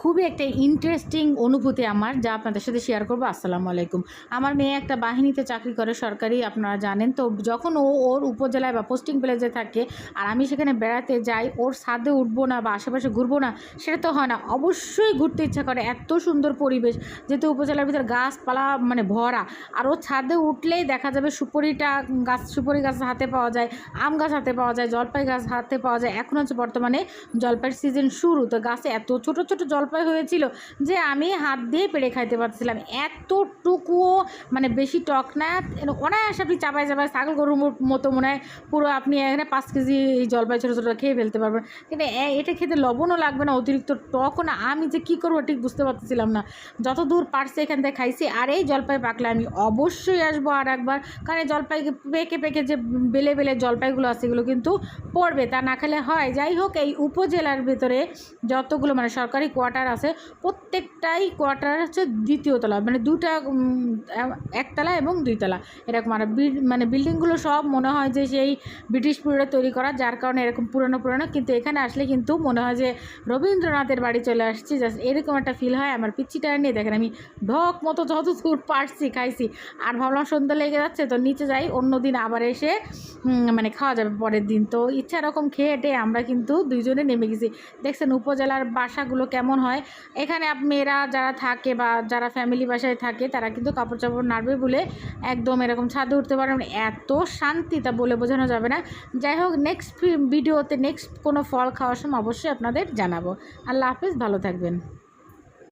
খুবই একটা ইন্টারেস্টিং অনুভূতি আমার, যা আপনাদের সাথে শেয়ার করব। আসসালামু আলাইকুম। আমার মেয়ে একটা বাহিনীতে চাকরি করে সরকারি, আপনারা জানেন। তো যখন ও ওর উপজেলায় বা পোস্টিং প্লেসে থাকে আর আমি সেখানে বেড়াতে যাই, ওর ছাদে উঠবো না বা আশেপাশে ঘুরবো না, সেটা তো হয় না। অবশ্যই ঘুরতে ইচ্ছা করে, এত সুন্দর পরিবেশ, যেহেতু উপজেলার ভিতরে গাছপালা মানে ভরা, আর ও ছাদে উঠলেই দেখা যাবে সুপরিটা গাছ, সুপরি গাছ হাতে পাওয়া যায়, আম গাছ হাতে পাওয়া যায়, জলপাই গাছ হাতে পাওয়া যায়। এখন হচ্ছে বর্তমানে জলপাইয়ের সিজন শুরু, তো গাছে এত ছোট ছোট জলপাই হয়েছিল যে আমি হাত দিয়ে পেড়ে খাইতে পারছিলাম। এতটুকুও মানে বেশি টক না অনায়াসে আপনি চাপায় চাপায় ছাগল গরুর মতো মনে হয় পুরো আপনি এখানে পাঁচ কেজি এই জলপাই ছোটো ছোটো খেয়ে ফেলতে পারবেন। কিন্তু এটা খেতে লবণও লাগবে না, অতিরিক্ত টকও না। আমি যে কী করব ঠিক বুঝতে পারতেছিলাম না। যত দূর পারছি এখান থেকে খাইছি, আর এই জলপাই পাকলে আমি অবশ্যই আসব আর একবার। কারণ এই জলপাই পেকে পেকে যে বেলে বেলে জলপাইগুলো আছে, এগুলো কিন্তু পড়বে। তা না খেলে হয়। যাই হোক, এই উপজেলার ভিতরে যতগুলো মানে সরকারি কোয়ার্টার আছে, প্রত্যেকটাই কোয়ার্টার হচ্ছে দ্বিতীয় তলা মানে দুটা একতলা এবং দুইতলা এরকম আর মানে বিল্ডিংগুলো সব মনে হয় যে সেই ব্রিটিশ পিরিয়ডে তৈরি করা, যার কারণে এরকম পুরনো পুরনো, কিন্তু এখানে আসলে কিন্তু মনে হয় যে রবীন্দ্রনাথের বাড়ি চলে আসছি জাস্ট এরকম একটা ফিল হয়। আমার পিচ্ছিটা নিয়ে দেখেন, আমি ঢক মতো যত দূর পারছি খাইছি, আর ভাবলাম সন্ধ্যা লেগে যাচ্ছে, তো নিচে যাই অন্য দিন আবার এসে মানে খাওয়া যাবে পরের দিন। তো ইচ্ছা এরকম খেয়ে আমরা কিন্তু দুইজনে নেমে গেছি। দেখছেন উপজেলার বাসাগুলো কেমন হয় এখানে আপ- মেয়েরা যারা থাকে বা যারা ফ্যামিলি বাসায় থাকে, তারা কিন্তু কাপড় চাপড় নাড়বে বলে একদম এরকম ছাদে উঠতে পারে এত শান্তি তা বলে বোঝানো যাবে না। যাই হোক নেক্সট ভিডিওতে নেক্সট কোনো ফল খাওয়ার সময় অবশ্যই আপনাদের জানাব। আল্লাহ হাফিজ, ভালো থাকবেন।